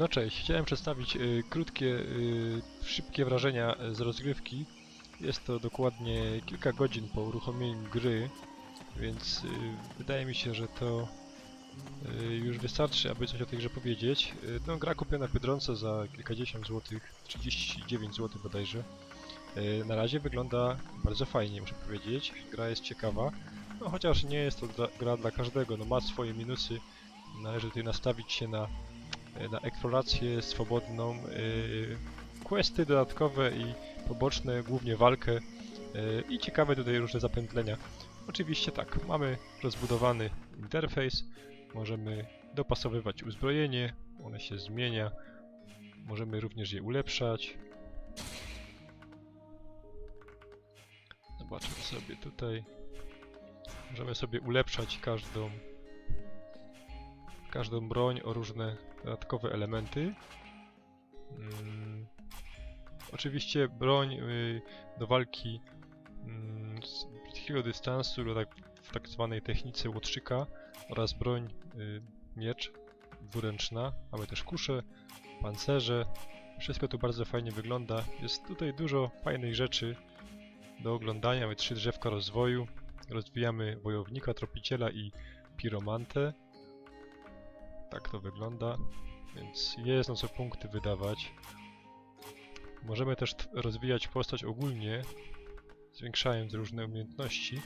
No cześć, chciałem przedstawić y, krótkie, y, szybkie wrażenia z rozgrywki. Jest to dokładnie kilka godzin po uruchomieniu gry, więc y, wydaje mi się, że to y, już wystarczy, aby coś o tej grze powiedzieć. Y, no, gra kupiona w Biedronce za kilkadziesiąt złotych, 39 zł bodajże. Y, na razie wygląda bardzo fajnie, muszę powiedzieć. Gra jest ciekawa, no chociaż nie jest to dla, gra dla każdego, no ma swoje minusy. Należy tutaj nastawić się na na eksplorację swobodną, yy, questy dodatkowe i poboczne, głównie walkę yy, i ciekawe tutaj różne zapętlenia. Oczywiście tak, mamy rozbudowany interfejs, możemy dopasowywać uzbrojenie, one się zmienia, możemy również je ulepszać. Zobaczmy sobie tutaj. Możemy sobie ulepszać każdą każdą broń o różne dodatkowe elementy. Mm, oczywiście broń y, do walki mm, z bliskiego dystansu lub tak, w tak zwanej technice łotrzyka oraz broń y, miecz dwuręczna. Mamy też kusze, pancerze. Wszystko tu bardzo fajnie wygląda. Jest tutaj dużo fajnych rzeczy do oglądania. Mamy trzy drzewka rozwoju. Rozwijamy wojownika, tropiciela i piromantę. Tak to wygląda, więc jest na co punkty wydawać. Możemy też rozwijać postać ogólnie, zwiększając różne umiejętności.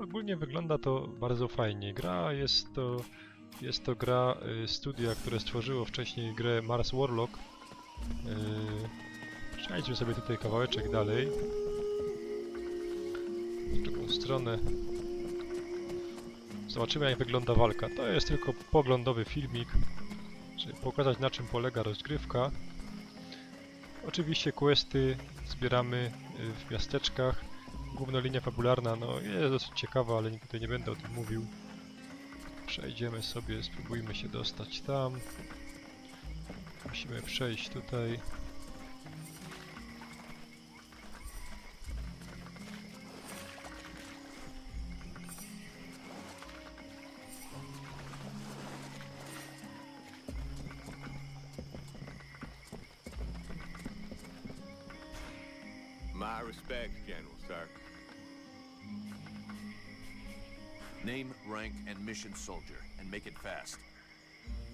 Ogólnie wygląda to bardzo fajnie. Gra jest to, jest to gra y, studia, które stworzyło wcześniej grę Mars Warlock. Yy, przejdźmy sobie tutaj kawałeczek dalej. W drugą stronę. Zobaczymy jak wygląda walka. To jest tylko poglądowy filmik, żeby pokazać na czym polega rozgrywka. Oczywiście questy zbieramy y, w miasteczkach. Główna linia fabularna no, jest dosyć ciekawa, ale tutaj nie będę o tym mówił. Przejdziemy sobie, spróbujmy się dostać tam. Musimy przejść tutaj. My respects, General, sir. Name, rank, and mission soldier, and make it fast.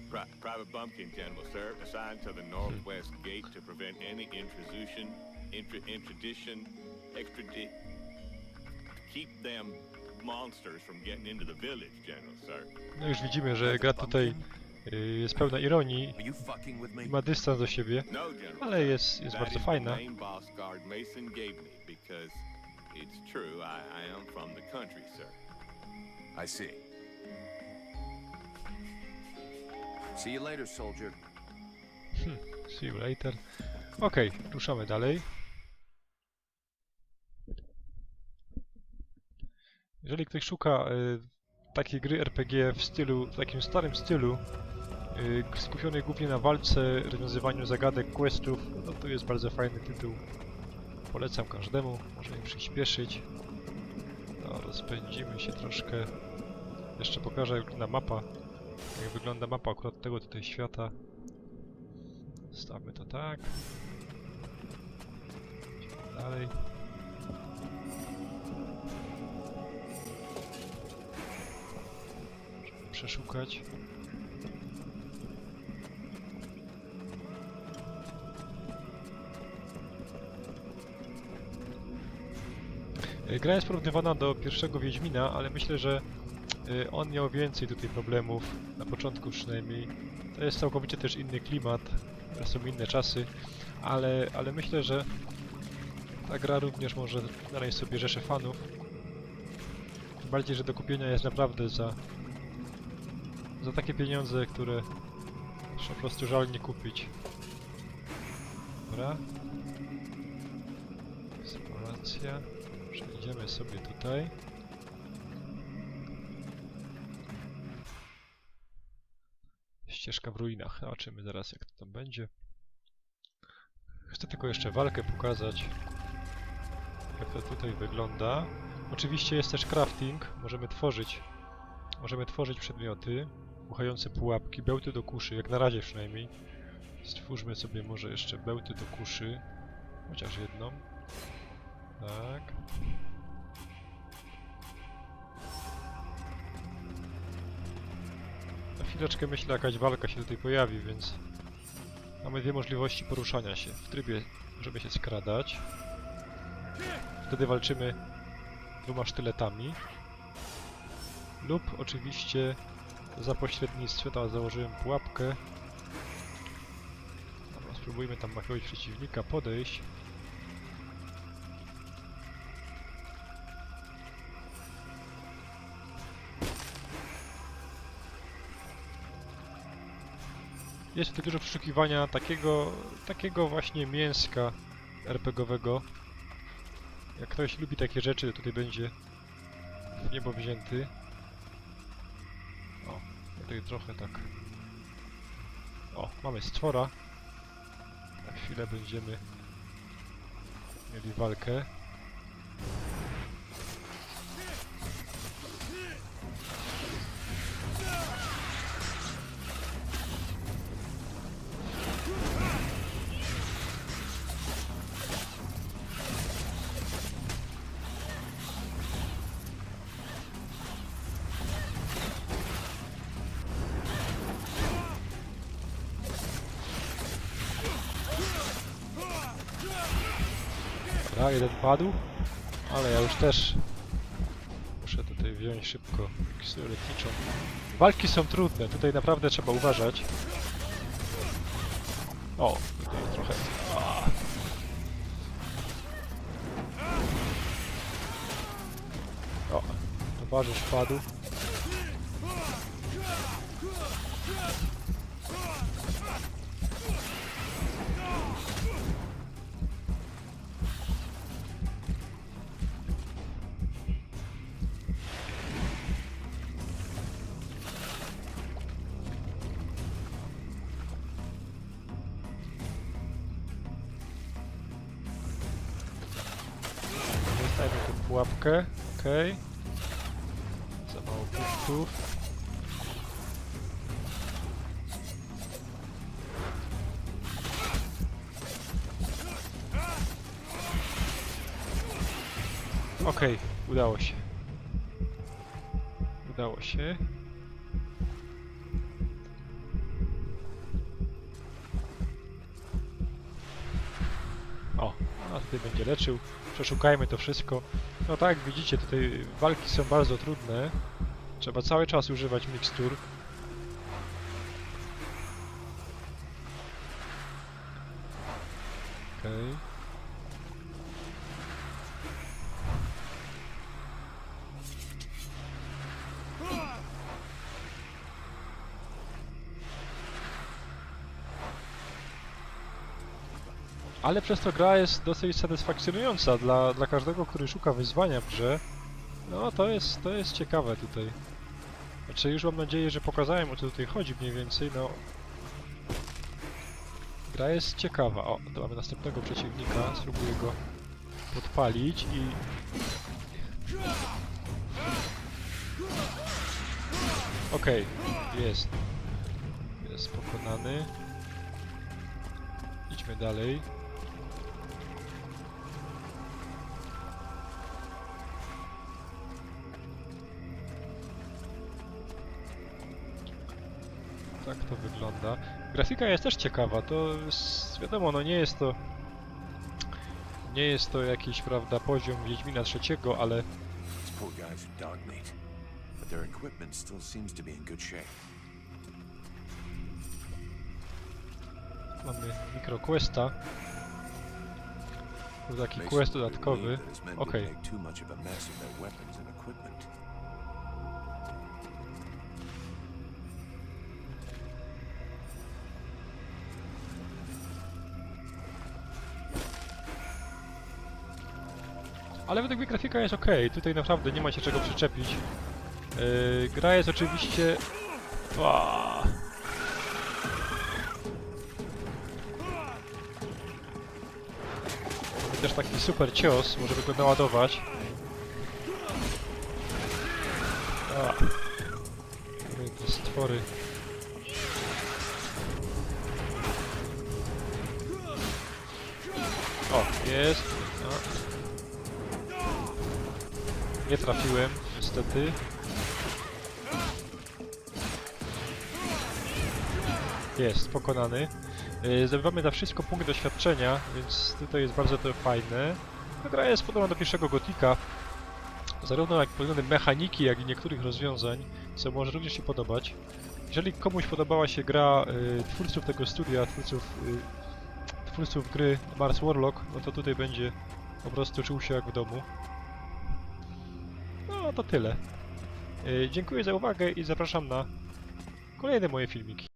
Pri- Private Bumpkin, General, sir, assigned to the northwest gate to prevent any intrusion, intra- intradition, extradi... Keep them monsters from getting into the village, General, sir. No już widzimy, że gra tutaj y, jest pełna ironii i ma dystans do siebie, No, ale jest, jest bardzo fajna. I, see. See you later, soldier. See you later. Okej, ruszamy dalej. Jeżeli ktoś szuka y, takiej gry RPG w stylu, w takim starym stylu, y, skupionej głównie na walce, rozwiązywaniu zagadek, questów, no to jest bardzo fajny tytuł. Polecam każdemu, możemy przyspieszyć. No, rozpędzimy się troszkę. Jeszcze pokażę jak wygląda mapa. Jak wygląda mapa akurat tego tutaj świata. Stawmy to tak. Idziemy dalej. Możemy przeszukać. Gra jest porównywana do pierwszego Wiedźmina, ale myślę, że e, on miał więcej tutaj problemów, na początku przynajmniej. To jest całkowicie też inny klimat, to są inne czasy, ale, ale myślę, że ta gra również może znaleźć sobie rzeszę fanów. Tym bardziej, że do kupienia jest naprawdę za, za takie pieniądze, które po prostu żal nie kupić. Dobra. Eksploracja. Przejdziemy sobie tutaj. Ścieżka w ruinach. Zobaczymy zaraz jak to tam będzie. Chcę tylko jeszcze walkę pokazać. Jak to tutaj wygląda. Oczywiście jest też crafting. Możemy tworzyć. Możemy tworzyć przedmioty. Uchające pułapki, bełty do kuszy, jak na razie przynajmniej. Stwórzmy sobie może jeszcze bełty do kuszy. Chociaż jedną. Tak. Chwileczkę myślę, jakaś walka się tutaj pojawi, więc mamy dwie możliwości poruszania się. W trybie, żeby się skradać. Wtedy walczymy dwoma sztyletami. Lub oczywiście za pośrednictwem, tam założyłem pułapkę. Dobra, spróbujmy tam jakiegoś przeciwnika podejść. Jest tutaj dużo przeszukiwania takiego, takiego właśnie mięska RPGowego. Jak ktoś lubi takie rzeczy, to tutaj będzie w niebo wzięty. O, tutaj trochę tak. O, mamy stwora. Za chwilę będziemy mieli walkę. Dobra, jeden padł. Ale ja już też muszę tutaj wziąć szybko miksturę leczniczą. Walki są trudne, tutaj naprawdę trzeba uważać. O, tutaj trochę. A. O, towarzysz padł. Pułapkę, okej. Za mało punktów. Udało się. Udało się. O, a tutaj będzie leczył. Przeszukajmy to wszystko. No tak, widzicie, tutaj walki są bardzo trudne. Trzeba cały czas używać mikstur. Okej. Ale przez to gra jest dosyć satysfakcjonująca dla, dla każdego, który szuka wyzwania w grze. No to jest, to jest ciekawe tutaj. Znaczy już mam nadzieję, że pokazałem o co tutaj chodzi mniej więcej, no... Gra jest ciekawa. O, to mamy następnego przeciwnika, spróbuję go podpalić i... Okej, jest. Jest pokonany. Idźmy dalej. Tak to wygląda. Grafika jest też ciekawa, to wiadomo, no nie jest to nie jest to jakiś, prawda, poziom Wiedźmina III, ale mamy mikroquesta. To taki quest dodatkowy. Okej. didn't Ale według mnie grafika jest ok, tutaj naprawdę nie ma się czego przyczepić. Yy, gra jest oczywiście... Ła. Też taki super cios, możemy go naładować. A. Stwór potwory. O, jest. No. Nie trafiłem, niestety. Jest, pokonany. Yy, Zdobywamy za wszystko punkt doświadczenia, więc tutaj jest bardzo to fajne. Ta gra jest podobna do pierwszego Gotika, zarówno jak względem mechaniki, jak i niektórych rozwiązań, co może również się podobać. Jeżeli komuś podobała się gra y, twórców tego studia, twórców, y, twórców gry Mars Warlock, no to tutaj będzie po prostu czuł się jak w domu. No to tyle. Y, dziękuję za uwagę i zapraszam na kolejne moje filmiki.